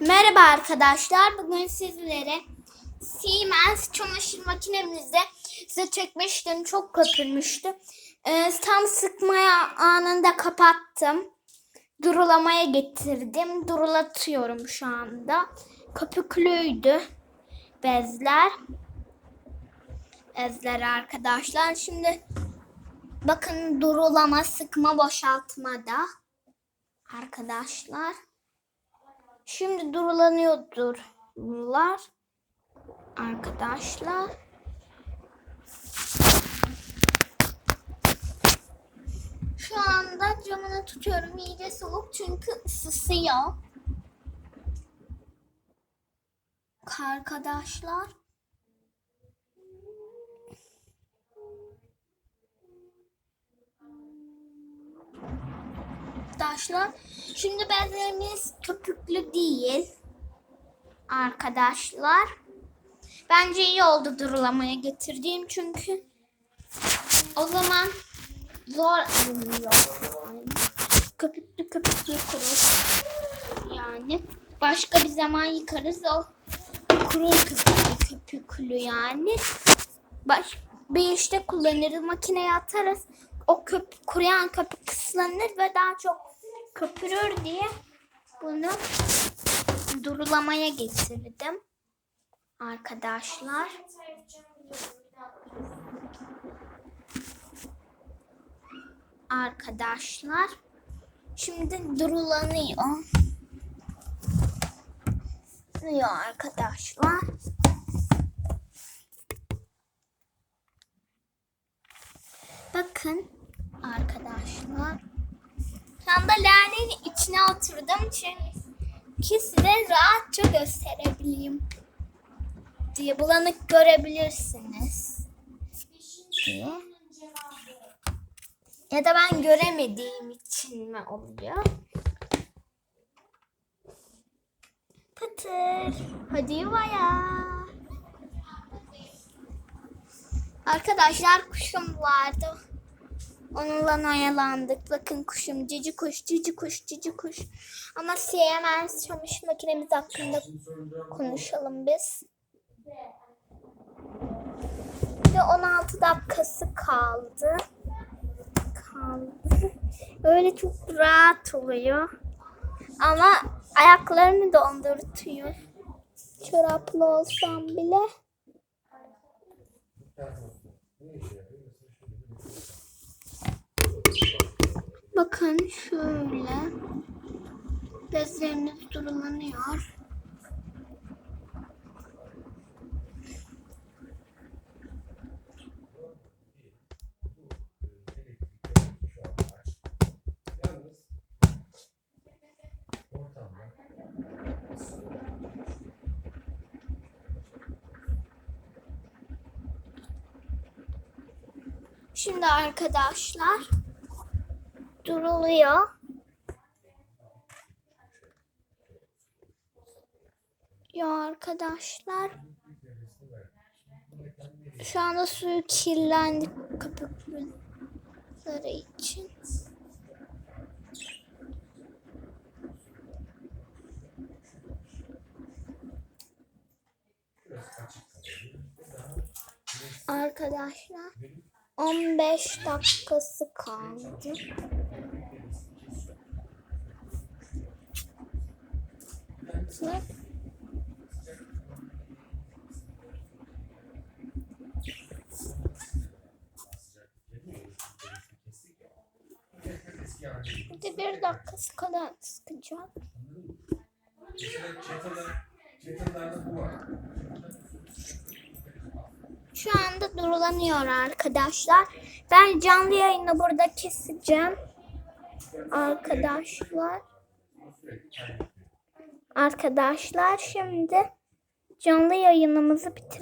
Merhaba arkadaşlar. Bugün sizlere Siemens çamaşır makinemizde size çekmiştim. Çok köpürmüştü. Ee, tam sıkmaya anında kapattım. Durulamaya getirdim. Durulatıyorum şu anda. Köpüklüydü bezler. Bezler arkadaşlar. Şimdi bakın durulama, sıkma, boşaltmada arkadaşlar. Şimdi durulanıyordurlar arkadaşlar. Şu anda camını tutuyorum iyice soğuk çünkü ısısıyor. Arkadaşlar. Arkadaşlar. Şimdi bezlerimiz köpüklü değil. Arkadaşlar. Bence iyi oldu durulamaya getirdiğim çünkü o zaman zor alınıyor. Köpüklü köpüklü kurur. Yani başka bir zaman yıkarız o kurur köpüklü köpüklü yani. Baş, bir işte kullanırız makineye atarız. O köp, kuruyan köpük ıslanır ve daha çok köpürür diye bunu durulamaya getirdim. Arkadaşlar. Arkadaşlar. Şimdi durulanıyor. Duruyor arkadaşlar. Bakın arkadaşlar. Şu anda lanenin içine oturdum çünkü size rahatça gösterebileyim diye bulanık görebilirsiniz. Ya da ben göremediğim için mi oluyor? Pıtır. Hadi yuvaya. Arkadaşlar kuşum vardı. Onunla oyalandık. Bakın kuşum cici kuş, cici kuş, cici kuş. Ama Siemens çamaşır makinemiz hakkında konuşalım biz. De 16 dakikası kaldı. Kaldı. Öyle çok rahat oluyor. Ama ayaklarını dondurtuyor. Çoraplı olsam bile. Bakın şöyle. Bezlerimiz durulanıyor. Şimdi arkadaşlar duruluyor. Ya arkadaşlar şu anda suyu kirlendi köpükleri için. Arkadaşlar 15 dakikası kaldı. Bir de bir dakikası kadar sıkacağım. Şu anda durulanıyor arkadaşlar. Ben canlı yayını burada keseceğim. Arkadaşlar. Arkadaşlar şimdi canlı yayınımızı bitirelim.